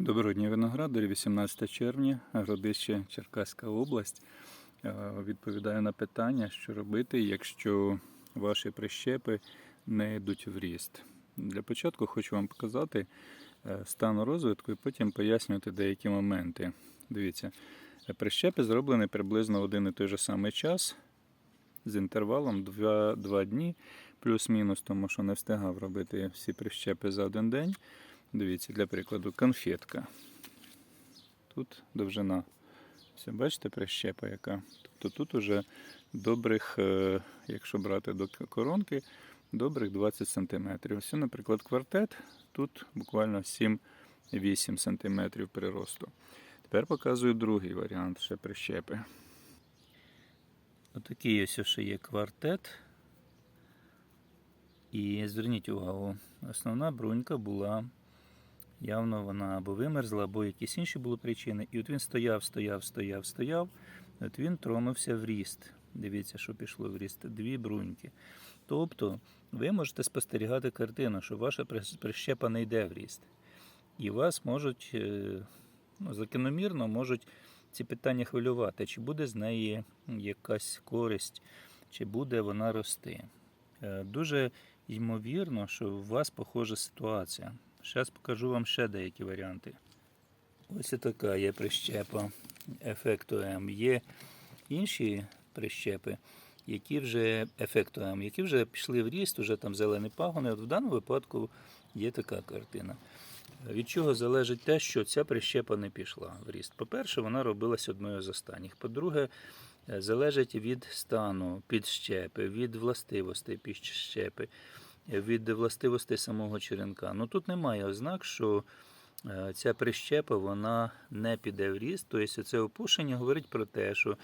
Доброго дня, виноградарі, 18 червня, Городище, Черкаська область. Е, Відповідаю на питання, що робити, якщо ваші прищепи не йдуть в ріст. Для початку хочу вам показати е, стан розвитку і потім пояснювати деякі моменти. Дивіться, е, прищепи зроблені приблизно в один і той же самий час з інтервалом 2, 2 дні, плюс-мінус, тому що не встигав робити всі прищепи за один день. Дивіться, для прикладу, конфетка. Тут довжина. Все, бачите, прищепа яка. Тобто тут уже добрих, е, якщо брати до коронки, добрих 20 см. Ось, наприклад, квартет, тут буквально 7-8 см приросту. Тепер показую другий варіант ще прищепи. Отакий ось ще є квартет. І зверніть увагу, основна брунька була явно вона або вимерзла, або якісь інші були причини. І от він стояв, стояв, стояв, стояв. От він тронувся в ріст. Дивіться, що пішло в ріст. Дві бруньки. Тобто ви можете спостерігати картину, що ваша прищепа не йде в ріст. І вас можуть, е, ну, закономірно можуть ці питання хвилювати, чи буде з неї якась користь, чи буде вона рости. Е, Дуже ймовірно, що у вас похожа ситуація. Зараз покажу вам ще деякі варіанти. Ось така є прищепа ефекту М. Є інші прищепи, які вже ефекту М, які вже пішли в ріст, вже там зелені пагони. От в даному випадку є така картина. Від чого залежить те, що ця прищепа не пішла в ріст? По-перше, вона робилась одною з останніх. По-друге, залежить від стану підщепи, від властивостей підщепи, від властивостей самого черенка. Ну тут немає ознак, що е, ця прищепа вона не піде в ріст. Тобто це опушення говорить про те, що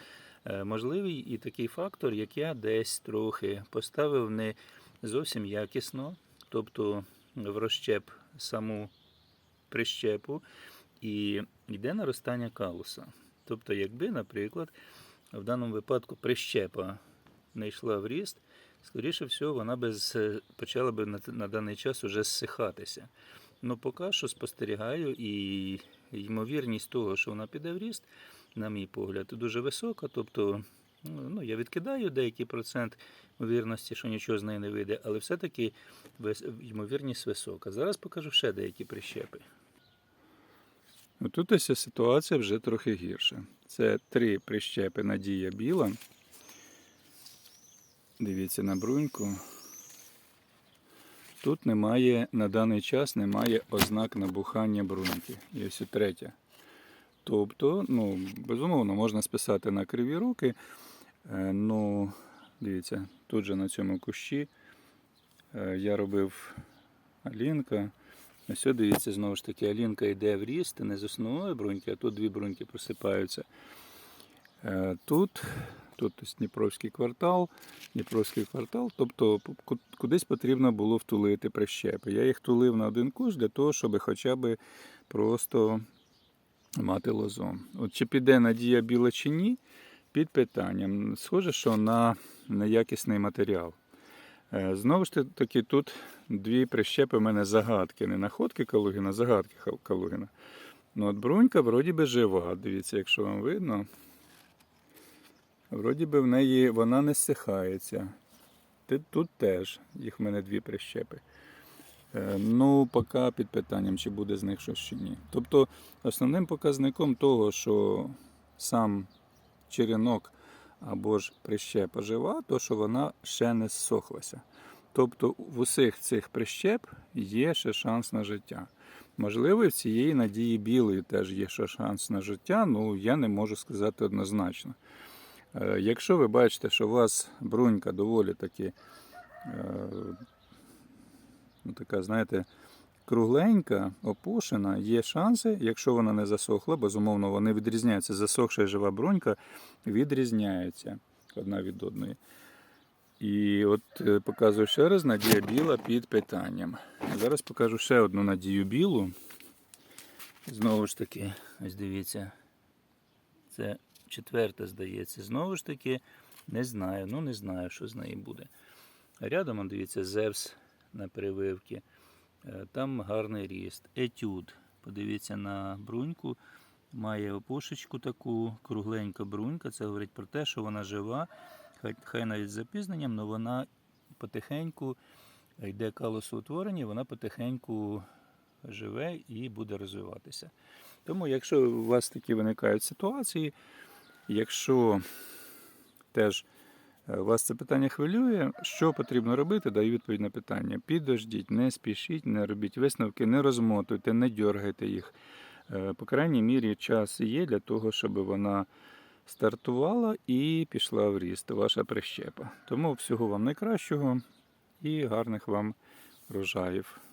е, можливий і такий фактор, як я десь трохи поставив не зовсім якісно, тобто в розщеп саму прищепу, і йде наростання калуса. Тобто, якби, наприклад, в даному випадку прищепа не йшла в ріст, скоріше всього, вона би з- почала би на, на даний час уже зсихатися. Ну, поки що спостерігаю, і ймовірність того, що вона піде в ріст, на мій погляд, дуже висока. Тобто, ну, ну, я відкидаю деякий процент ймовірності, що нічого з неї не вийде, але все-таки ймовірність висока. Зараз покажу ще деякі прищепи. Тут ось ситуація вже трохи гірша. Це три прищепи Надія Біла. Дивіться на бруньку. Тут немає, на даний час немає ознак набухання бруньки. І ось і третя. Тобто, ну, безумовно, можна списати на криві руки. Е, Ну, дивіться, тут же на цьому кущі е, я робив алінка. Ось дивіться, знову ж таки, алінка йде в ріст, не з основної бруньки, а тут дві бруньки просипаються. Е, Тут, тут ось Дніпровський квартал, Дніпровський квартал, тобто кудись потрібно було втулити прищепи. Я їх тулив на один кущ для того, щоб хоча б просто мати лозу. От чи піде надія біла чи ні, під питанням. Схоже, що на неякісний матеріал. Е, Знову ж таки, тут дві прищепи в мене загадки. Не находки Калугіна, а загадки Калугіна. Ну, от брунька вроді би жива. Дивіться, якщо вам видно. Вроді би в неї вона не зсихається. Ти- Тут теж їх в мене дві прищепи. Е, Ну, поки під питанням, чи буде з них щось чи ні. Тобто, основним показником того, що сам черенок або ж прищепа жива, то що вона ще не зсохлася. Тобто в усіх цих прищеп є ще шанс на життя. Можливо, в цієї надії білої теж є ще шанс на життя, ну я не можу сказати однозначно. Е, Якщо ви бачите, що у вас брунька доволі таки е, ну, така, знаєте, кругленька, опушена, є шанси, якщо вона не засохла, безумовно, вони відрізняються. Засохша жива брунька відрізняються одна від одної. І от е, показую ще раз надія біла під питанням. Зараз покажу ще одну надію білу. Знову ж таки, ось дивіться, це четверта, здається. Знову ж таки, не знаю, ну не знаю, що з неї буде. Рядом, дивіться, Зевс на прививці. Е, Там гарний ріст. Етюд Подивіться на бруньку. Має опушечку таку, кругленька брунька. Це говорить про те, що вона жива, хай, хай навіть з запізненням, але вона потихеньку йде калосоутворення, вона потихеньку живе і буде розвиватися. Тому, якщо у вас такі виникають ситуації, якщо теж е, вас це питання хвилює, що потрібно робити, даю відповідь на питання. Підождіть, не спішіть, не робіть висновки, не розмотуйте, не дергайте їх. Е, По крайній мірі, час є для того, щоб вона стартувала і пішла в ріст, ваша прищепа. Тому всього вам найкращого і гарних вам врожаїв.